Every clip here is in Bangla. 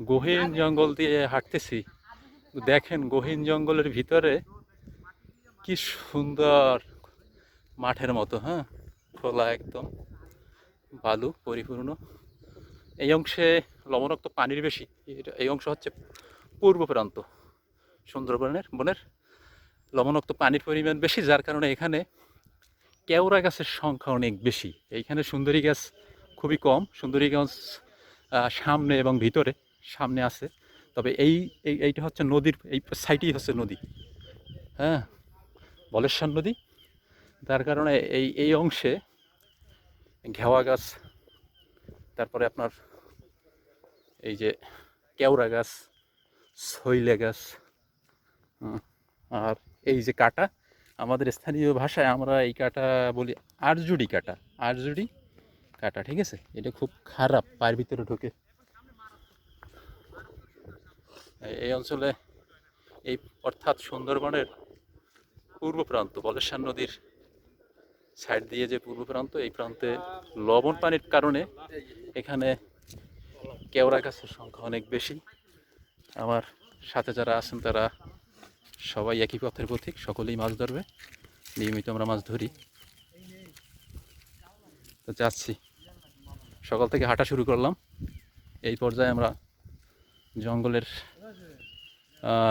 গহীন জঙ্গল দিয়ে হাঁটতেছি। দেখেন গহীন জঙ্গলের ভিতরে কি সুন্দর মাঠের মতো হ্যাঁ? খোলা একদম বালু পরিপূর্ণ। এই অংশে লবণাক্ত পানির বেশি এই অংশ হচ্ছে পূর্ব প্রান্ত সুন্দরবনের বনের লবণাক্ত পানির পরিমাণ বেশি যার কারণে এখানে কেওড়া গাছের সংখ্যা অনেক বেশি। এইখানে সুন্দরী গাছ খুবই কম সুন্দরী গাছ সামনে এবং ভিতরে। সামনে আছে। তবে এই, এই- এইটা হচ্ছে নদীর, এই সাইডেই হচ্ছে নদী। হ্যাঁ বলেশ্বর নদী। তার কারণে এই এই অংশে ঘেওয়া গাছ, তারপরে আপনার এই যে কেওড়া গাছ, শৈলে গাছ আর এই যে কাটা, আমাদের স্থানীয় ভাষায় আমরা এই কাটা বলি আরজুড়ি কাটা আরজুড়ি কাটা, ঠিক আছে? এটা খুব খারাপ, পায়ের ভিতরে ঢোকে। এই- অঞ্চলে এই অর্থাৎ সুন্দরবনের পূর্ব প্রান্ত, বলেশ্বর নদীর সাইড দিয়ে যে পূর্ব প্রান্ত, এই প্রান্তে লবণ পানির কারণে এখানে কেওড়া গাছের সংখ্যা অনেক বেশি। আমার সাথে যারা আছেন তারা সবাই একই পথের পথিক, সকলেই মাছ ধরবে। নিয়মিত আমরা মাছ ধরি। তো যাচ্ছি। সকাল থেকে হাঁটা শুরু করলাম। এই পর্যায়ে আমরা জঙ্গলের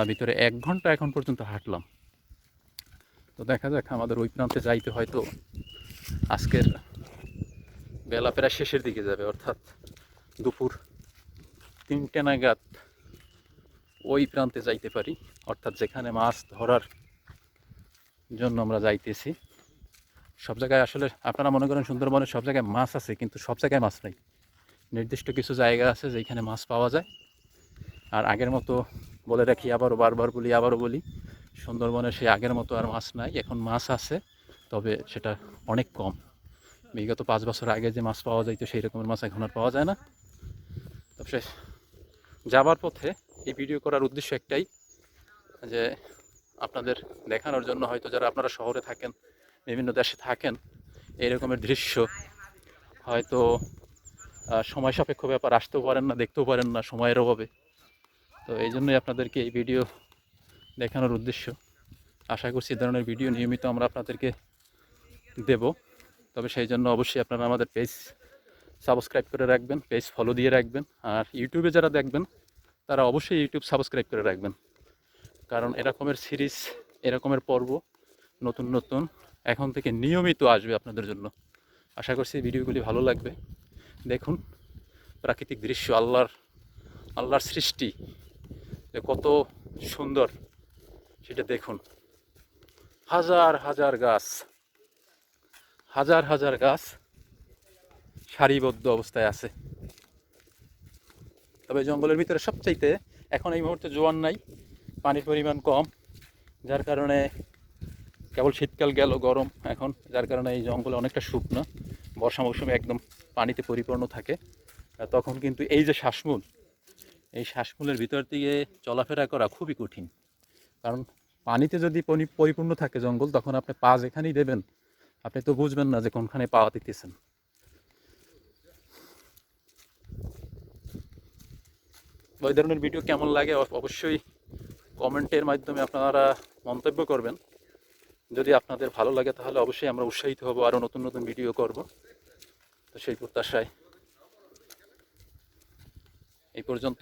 ভিতরে এক ঘণ্টা এখন পর্যন্ত হাঁটলাম। তো দেখা যাক আমাদের ওই প্রান্তে যাইতে হয়তো আজকের বেলা প্রায় শেষের দিকে যাবে, অর্থাৎ দুপুর তিনটে নাগাদ ওই প্রান্তে যাইতে পারি, অর্থাৎ যেখানে মাছ ধরার জন্য আমরা যাইতেছি। সব জায়গায় আসলে আপনারা মনে করেন সুন্দরবনে সব জায়গায় মাছ আছে, কিন্তু সব জায়গায় মাছ নেই। নির্দিষ্ট কিছু জায়গা আছে যেখানে মাছ পাওয়া যায়। আর আগের মতো বলে রাখি, আবারও বারবার বলি, আবারও বলি, সুন্দরবনে সেই আগের মতো আর মাছ নাই, এখন মাছ আছে, তবে সেটা অনেক কম। বিগত পাঁচ বছর আগে যে মাছ পাওয়া যাইতো, সেই রকমের মাছ এখন আর পাওয়া যায় না। তবে যাবার পথে এই ভিডিও করার উদ্দেশ্য একটাই, যে আপনাদের দেখানোর জন্য হয়তো যারা আপনারা শহরে থাকেন, বিভিন্ন দেশে থাকেন, এই রকমের দৃশ্য হয়তো সময় সাপেক্ষ ব্যাপার, আসতেও পারেন না, দেখতেও পারেন না, সময়ের অভাবে। তো এই জন্যই আপনাদেরকে এই ভিডিও দেখানোর উদ্দেশ্য। আশা করছি এই ধরনের ভিডিও নিয়মিত আমরা আপনাদেরকে দেব। তবে সেই জন্য অবশ্যই আপনারা আমাদের পেজ সাবস্ক্রাইব করে রাখবেন, পেজ ফলো দিয়ে রাখবেন, আর ইউটিউবে যারা দেখবেন, তারা অবশ্যই ইউটিউব সাবস্ক্রাইব করে রাখবেন। কারণ এরকমের সিরিজ, এরকমের পর্ব নতুন নতুন এখন থেকে নিয়মিত আসবে আপনাদের জন্য। আশা করছি ভিডিওগুলি ভালো লাগবে। দেখুন, প্রাকৃতিক দৃশ্য, আল্লাহর আল্লাহর সৃষ্টি। যে কত সুন্দর, সেটা দেখুন। হাজার হাজার গাছ, হাজার হাজার গাছ সারিবদ্ধ অবস্থায় আছে। তবে জঙ্গলের ভিতরে সবচাইতে এখন এই মুহূর্তে জোয়ান নাই, পানির পরিমাণ কম, যার কারণে কেবল শীতকাল গেল, গরম এখন, যার কারণে এই জঙ্গলে অনেকটা শুকনো। বর্ষা মৌসুমে একদম পানিতে পরিপূর্ণ থাকে। তখন কিন্তু এই যে শ্বাসমূল এই শ্বাসমূলের ভিতর দিয়ে চলাফেরা করা খুবই কঠিন। কারণ পানিতে যদি পরিপূর্ণ থাকে জঙ্গল, তখন আপনি পা যেখানেই দেবেন, আপনি তো বুঝবেন না যে কোনখানে পা দিতেছেন। ওই ধরনের ভিডিও কেমন লাগে অবশ্যই কমেন্টের মাধ্যমে আপনারা মন্তব্য করবেন। যদি আপনাদের ভালো লাগে, তাহলে অবশ্যই আমরা উৎসাহিত হব, আরও নতুন নতুন ভিডিও করব। তো সেই প্রত্যাশায় এই পর্যন্ত।